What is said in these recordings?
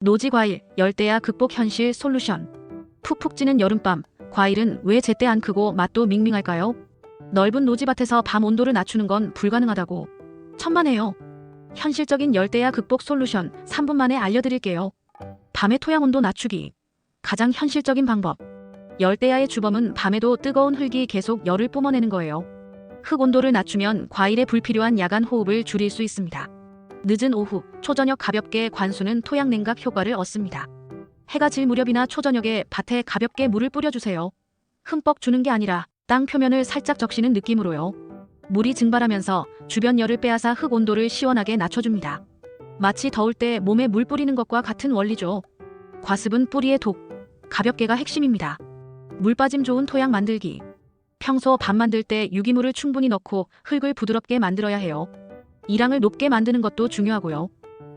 노지 과일, 열대야 극복 현실 솔루션. 푹푹 찌는 여름밤, 과일은 왜 제때 안 크고 맛도 밍밍할까요? 넓은 노지밭에서 밤 온도를 낮추는 건 불가능하다고. 천만에요. 현실적인 열대야 극복 솔루션 3분 만에 알려드릴게요. 밤의 토양 온도 낮추기. 가장 현실적인 방법. 열대야의 주범은 밤에도 뜨거운 흙이 계속 열을 뿜어내는 거예요. 흙 온도를 낮추면 과일에 불필요한 야간 호흡을 줄일 수 있습니다. 늦은 오후, 초저녁 가볍게 관수는 토양 냉각 효과를 얻습니다. 해가 질 무렵이나 초저녁에 밭에 가볍게 물을 뿌려주세요. 흠뻑 주는 게 아니라 땅 표면을 살짝 적시는 느낌으로요. 물이 증발하면서 주변 열을 빼앗아 흙 온도를 시원하게 낮춰줍니다. 마치 더울 때 몸에 물 뿌리는 것과 같은 원리죠. 과습은 뿌리의 독, 가볍게가 핵심입니다. 물 빠짐 좋은 토양 만들기. 평소 밥 만들 때 유기물을 충분히 넣고 흙을 부드럽게 만들어야 해요. 이랑을 높게 만드는 것도 중요하고요.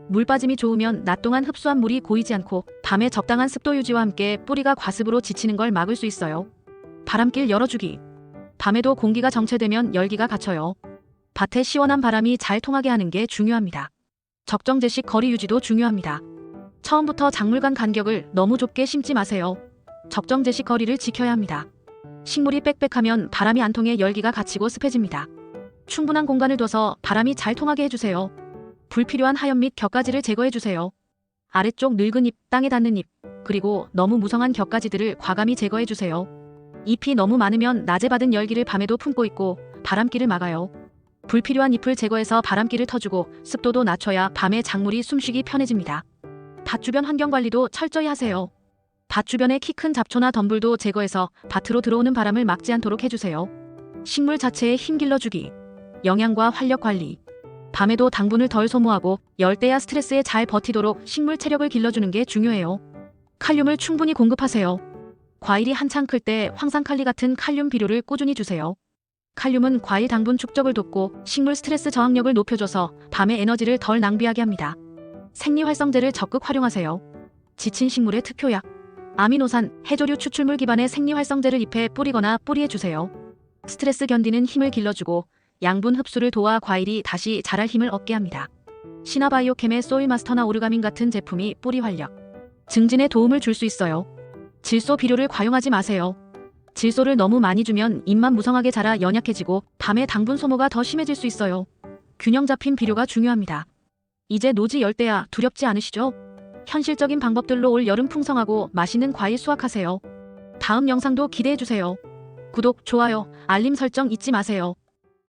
물 빠짐이 좋으면 낮 동안 흡수한 물이 고이지 않고 밤에 적당한 습도 유지와 함께 뿌리가 과습으로 지치는 걸 막을 수 있어요. 바람길 열어주기. 밤에도 공기가 정체되면 열기가 갇혀요. 밭에 시원한 바람이 잘 통하게 하는 게 중요합니다. 적정 제식 거리 유지도 중요합니다. 처음부터 작물 간 간격을 너무 좁게 심지 마세요. 적정 제식 거리를 지켜야 합니다. 식물이 빽빽하면 바람이 안 통해 열기가 갇히고 습해집니다. 충분한 공간을 둬서 바람이 잘 통하게 해주세요. 불필요한 하염 및 격가지를 제거해주세요. 아래쪽 늙은 잎, 땅에 닿는 잎, 그리고 너무 무성한 격가지들을 과감히 제거해주세요. 잎이 너무 많으면 낮에 받은 열기를 밤에도 품고 있고 바람길을 막아요. 불필요한 잎을 제거해서 바람길을 터주고 습도도 낮춰야 밤에 작물이 숨쉬기 편해집니다. 밭 주변 환경 관리도 철저히 하세요. 밭 주변의 키 큰 잡초나 덤불도 제거해서 밭으로 들어오는 바람을 막지 않도록 해주세요. 식물 자체에 힘 길러주기, 영양과 활력 관리. 밤에도 당분을 덜 소모하고 열대야 스트레스에 잘 버티도록 식물 체력을 길러주는 게 중요해요. 칼륨을 충분히 공급하세요. 과일이 한창 클 때 황산칼리 같은 칼륨 비료를 꾸준히 주세요. 칼륨은 과일 당분 축적을 돕고 식물 스트레스 저항력을 높여줘서 밤에 에너지를 덜 낭비하게 합니다. 생리활성제를 적극 활용하세요. 지친 식물의 특효약. 아미노산, 해조류 추출물 기반의 생리활성제를 잎에 뿌리거나 뿌리에 주세요. 스트레스 견디는 힘을 길러주고 양분 흡수를 도와 과일이 다시 자랄 힘을 얻게 합니다. 시나바이오캠의 소일마스터나 오르가민 같은 제품이 뿌리 활력, 증진에 도움을 줄 수 있어요. 질소 비료를 과용하지 마세요. 질소를 너무 많이 주면 잎만 무성하게 자라 연약해지고 밤에 당분 소모가 더 심해질 수 있어요. 균형 잡힌 비료가 중요합니다. 이제 노지 열대야 두렵지 않으시죠? 현실적인 방법들로 올 여름 풍성하고 맛있는 과일 수확하세요. 다음 영상도 기대해주세요. 구독, 좋아요, 알림 설정 잊지 마세요.